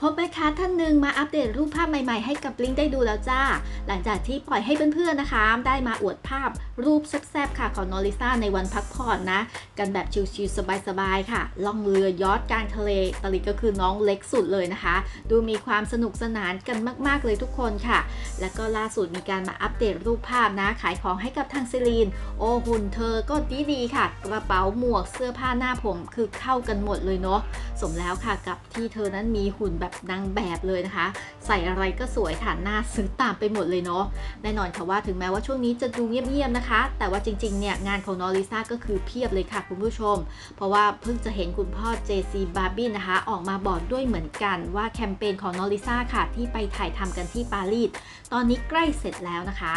พบแม่ค้าท่านหนึ่งมาอัปเดตรูปภาพใหม่ ๆ ให้กับลิงได้ดูแล้วจ้า หลังจากที่ปล่อยให้เพื่อนๆนะคะ ได้มาอวดภาพรูปแซ่บๆค่ะของนอริซ่าในวันพักผ่อนนะ กันแบบชิลๆสบายๆค่ะ ล่องเรือยอทกลางทะเลตลิก็คือน้องเล็กสุดเลยนะคะ ดูมีความสนุกสนานกันมากๆเลยทุกคนค่ะ แล้วก็ล่าสุดมีการมาอัปเดตรูปภาพนะ ขายของให้กับทางซิลีน โอ้หุ่นเธอก็ดีๆค่ะ กระเป๋าหมวกเสื้อผ้าหน้าผมคือเข้ากันหมดเลยเนาะสมแล้วค่ะกับที่เธอนั้นมีหุ่นแบบนางแบบเลยนะคะ ใส่อะไรก็สวยฐานหน้าซื้อตามไปหมดเลยเนาะแน่นอนค่ะว่าถึงแม้ว่าช่วงนี้จะดูเงียบๆนะคะ แต่ว่าจริงๆเนี่ยงานของนอริซ่าก็คือเพียบเลยค่ะคุณผู้ชม เพราะว่าเพิ่งจะเห็นคุณพ่อ JC b a r b i e นะคะ ออกมาบอกด้วยเหมือนกันว่าแคมเปญของนอริซ่าค่ะ ที่ไปถ่ายทำกันที่ปารีสตอนนี้ใกล้เสร็จแล้วนะคะ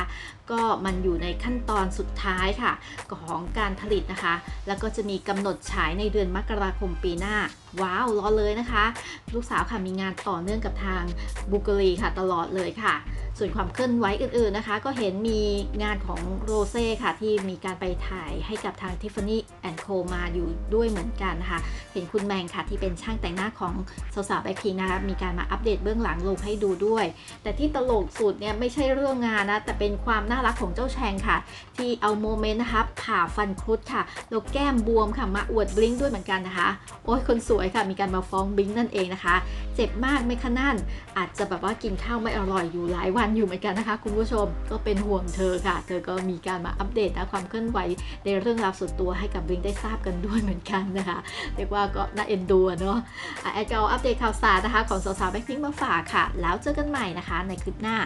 ก็มันอยู่ในขั้นตอนสุดท้ายค่ะ ของการผลิตนะคะ แล้วก็จะมีกำหนดฉายในเดือนมกราคมปีหน้า ว้าวรอเลยนะคะ ลูกสาวค่ะมีงานต่อเนื่องกับทางบุกรีค่ะตลอดเลยค่ะ ส่วนความเคลื่อนไหวอื่นๆนะคะ ก็เห็นมีงานของโรเซ่ค่ะ ที่มีการไปถ่ายให้กับทาง Tiffany Co มาอยู่ด้วยเหมือนกันนะคะ เห็นคุณแมงค่ะ ที่เป็นช่างแต่งหน้าของสาวๆแบ็คพิงนะคะมีการมาอัปเดตเบื้องหลังลงให้ดูด้วย แต่ที่ตลกสุดเนี่ยไม่ใช่เรื่องงานนะ แต่เป็นความน่ารักของเจ้าแชงค่ะ ที่เอาโมเมนต์นะคะผ่าฟันครุดค่ะแล้วแก้มบวมค่ะมาอวดบลิงด้วยเหมือนกันนะคะโอ้ยคนสวยค่ะมีการมาฟ้องบลิงนั่นเองนะคะ เจ็บมากไมคะนั่นอาจจะแบบว่ากินข้าวไม่อร่อยอยู่หลายวันอยู่เหมือนกันนะคะ คุณผู้ชมก็เป็นห่วงเธอค่ะ เธอก็มีการมาอัปเดตนะความเคลื่อนไหวในเรื่องราวส่วนตัวให้กับบิงได้ทราบกันด้วยเหมือนกันนะคะเรียกว่าก็น่าเอ็นดูเนาะอะแอดจะเอาอัปเดตข่าวสารนะคะ ของสาวๆแบ็คพิงมาฝากค่ะ แล้วเจอกันใหม่นะคะ ในคลิปหน้า